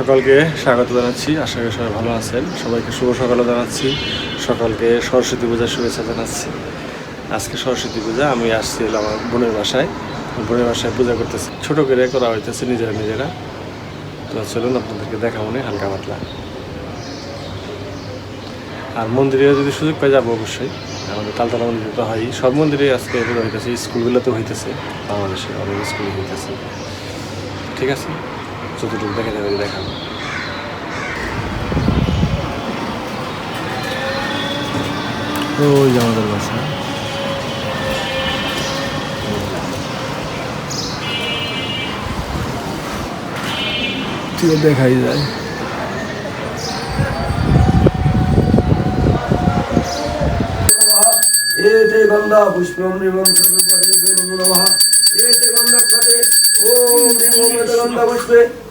সকালকে স্বাগত জানাচ্ছি। আশা করি সবাই ভালো আছেন। সবাইকে শুভ সকালও জানাচ্ছি। সকালকে সরস্বতী পূজার শুভেচ্ছা জানাচ্ছি। আজকে সরস্বতী পূজা, আমি আসছি আমার বোনের বাসায়। বোনের বাসায় পূজা করতেছি। ছোট করে করা হইতেছে নিজেরা নিজেরা। তো চলুন আপনাদেরকে দেখা মনে হালকা পাতলা। আর মন্দিরে যদি সুযোগ পাই যাব অবশ্যই। আমাদের তালতলা মন্দিরে তো হয় সব মন্দিরে আজকে হইতেছে স্কুলগুলোতে হইতেছে। বাংলাদেশে অনেক স্কুলে হইতেছে। ঠিক আছে? যতটুকু দেখা যাবে দেখান ওই আমাদের বাসা। দেখাই যায় এতে গন্ধা এতে গন্ধা গন্ধা পুষ্পে।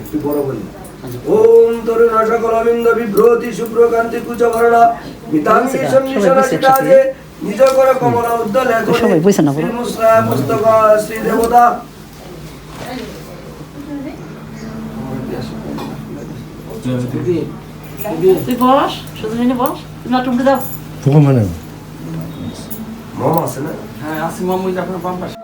একটু বড় বলি। ওম তরুণ সকলবিন্দ বিভ্রতি শুভ্রকান্তি কুচবর্ণা মিতাঙ্গি সন্নিসরাজিতাজে নিজ করে কমলা উদ্দল সবাই বসে না বলো। পুস্তক শ্রী দেবতা। তুই বস শুধু বস তুমি না টুমটে দাও। মম আছে না? হ্যাঁ আসি মামুই আপনার বাম পাশে।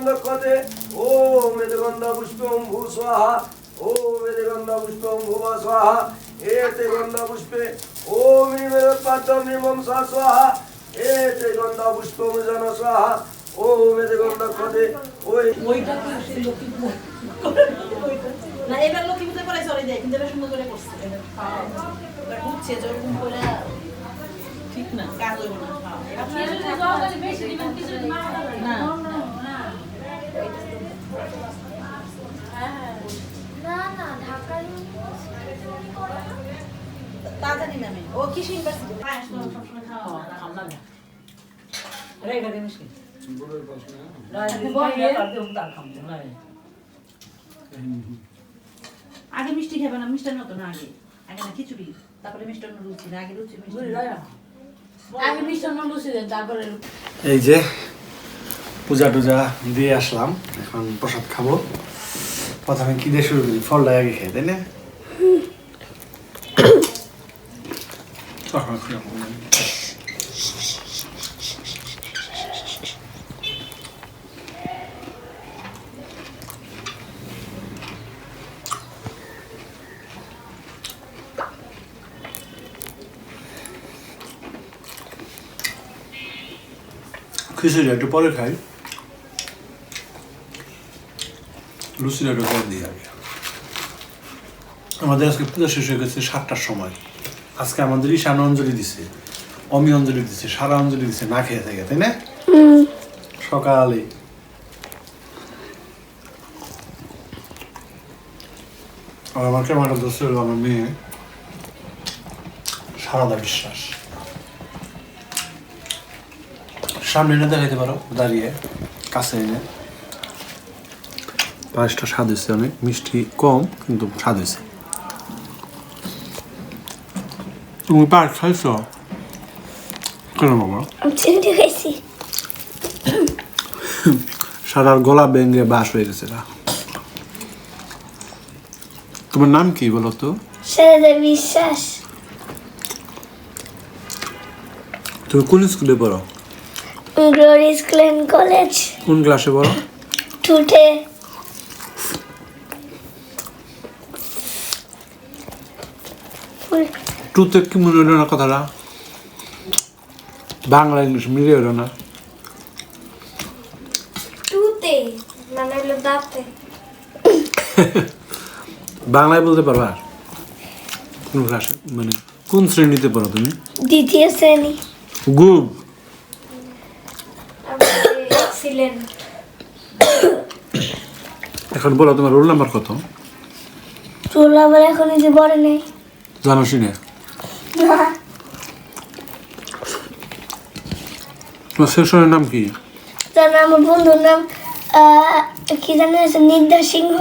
গন্ধক্ষতে ওম এতে গন্ধ পুষ্পং ভূ স্বাহা। ওম এতে গন্ধ পুষ্পং ভুব স্বাহা। এতে গন্ধ পুষ্পে ওম নিমেরোৎপাদ্যম নিমম স্বা স্বাহা। এতে গন্ধ পুষ্পং জন স্বাহা। ওম এতে গন্ধক্ষতে ওই ওইটা না এবার লক্ষ্মী পুজো করে চলে যায় কিন্তু এবার সুন্দর করে করছে। এবার বুঝছে যেরকম করে ঠিক না কাজ হইব না না না না ঢাকার ইউনিভার্সিটি করে না তা জানি না আমি ও কৃষি ইউনিভার্সিটি পায়েস তো সবসময় খাওয়া হয় আগে মিষ্টি খাবে না মিষ্টান্ন হতো না আগে। আগে না খিচুড়ি তারপরে মিষ্টান্ন লুচি না আগে লুচি মিষ্টি আগে মিষ্টান্ন লুচি দেন তারপরে এই যে পূজা টুজা দিয়ে আসলাম। এখন প্রসাদ খাব। প্রথমে কি দিয়ে শুরু করি ফলটা আগে খাই তাই না? খিচুড়ি একটু পরে খাই। লুচিটা একটু পরে দিই আগে আমাদের আজকে পূজা শেষ হয়ে গেছে সাতটার সময়। আজকে আমাদের ঈশান অঞ্জলি দিছে, অমি অঞ্জলি দিছে, সারা অঞ্জলি দিছে, না খেয়ে থেকে, তাই না? সকালে। আর আমার ক্যামেরা দোষে হলো আমার মেয়ে, সারাদা বিশ্বাস। সামনে এনে দেখাইতে পারো, দাঁড়িয়ে, কাছে এনে। পায়েসটা স্বাদ হয়েছে অনেক মিষ্টি কম কিন্তু স্বাদ হয়েছে। তুমি পার খাইছ? কেন বাবা? সারার গলা ব্যাঙ্গে বাস হয়ে গেছে তোমার নাম কি বলো তো? বিশ্বাস। তুমি কোন স্কুলে পড়ো? Glory school college. কোন ক্লাসে পড়ো? টুটে টুতে কি মনে হলো না কথাটা? বাংলা ইংলিশ মিলিয়ে হলো না? টুতে মানে হলো দাঁতে। বাংলায় বলতে পারবা? কোন ক্লাসে মানে কোন শ্রেণীতে পড়ো তুমি? দ্বিতীয় শ্রেণি। এক্সিলেন্ট এখন বলো তোমার রোল নাম্বার কত? চুল আবার এখন যে বড় নেই। জানো শুনে। তোমার সেকশনের নাম কি? জানো আমার বন্ধুর নাম কি জানি আছে নিদ্ধা সিংহ।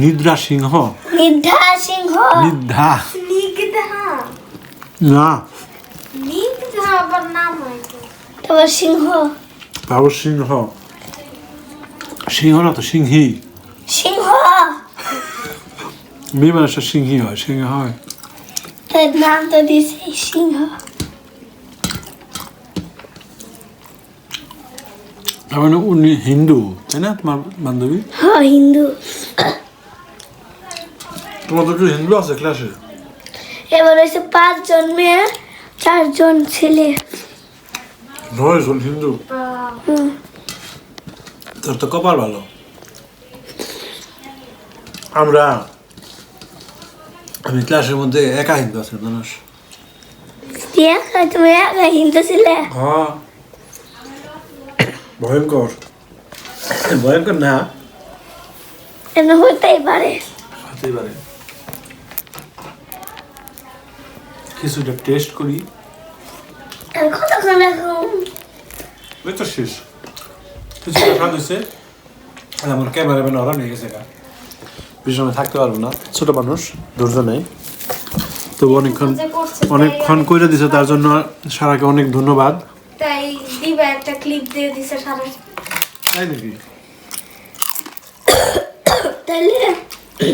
নিদ্রা সিংহ? নিদ্ধা সিংহ। নিদ্ধা নিগধা না। নিগধা আবার নাম হয়তো তারপর সিংহ। বাবু সিংহ। সিংহ না তো সিংহ। মেয়ে মানুষের হয় সিংহ হয় তার নাম তো দিয়েছে সিংহ তার মানে উনি হিন্দু তাই না তোমার বান্ধবী হ্যাঁ হিন্দু তোমার তো হিন্দু আছে ক্লাসে এবার হয়েছে পাঁচজন মেয়ে চারজন ছেলে নয় হিন্দু তোর তো কপাল ভালো আমরা ক্লাসের মধ্যে একা হিন্দু মানুষ একা তুমি একা হিন্দু ছিলে হ্যাঁ ভয়ঙ্কর ভয়ঙ্কর না এমন হতেই পারে হতেই পারে কিছুটা টেস্ট করি কতক্ষণ রাখুন তো শেষ কিছুটা স্বাদ হয়েছে আমার ক্যামেরাম্যান ওরা নিয়ে গেছে গা সময় থাকতে পারব না। ছোট মানুষ ধৈর্য নেই। তো অনেকক্ষণ অনেকক্ষণ কইরে দিছে তার জন্য সারাকে অনেক ধন্যবাদ। তাই দিবা একটা ক্লিপ দিয়ে দিছে সারা। তাই নাকি? তাইলে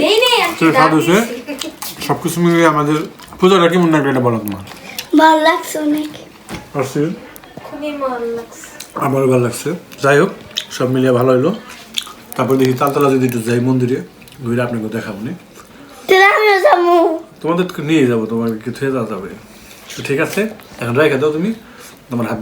নেই নেই তো স্বাদ হয়েছে সব কিছু মিলিয়ে আমাদের পূজাটা কেমন লাগল এটা বলো তোমার? ভালো লাগছে অনেক। খুবই ভালো লাগছে। আমারও ভালো লাগছে। যাই হোক সব মিলিয়ে ভালো হলো তারপর দেখি তালতলা যদি একটু যাই মন্দিরে। ঘুরে আপনাকে দেখাবো নি? তাহলে তোমাদেরকে নিয়ে যাব তোমাকে কিছু যাওয়া যাবে। ঠিক আছে এখন রেখে দাও তুমি তোমার হাত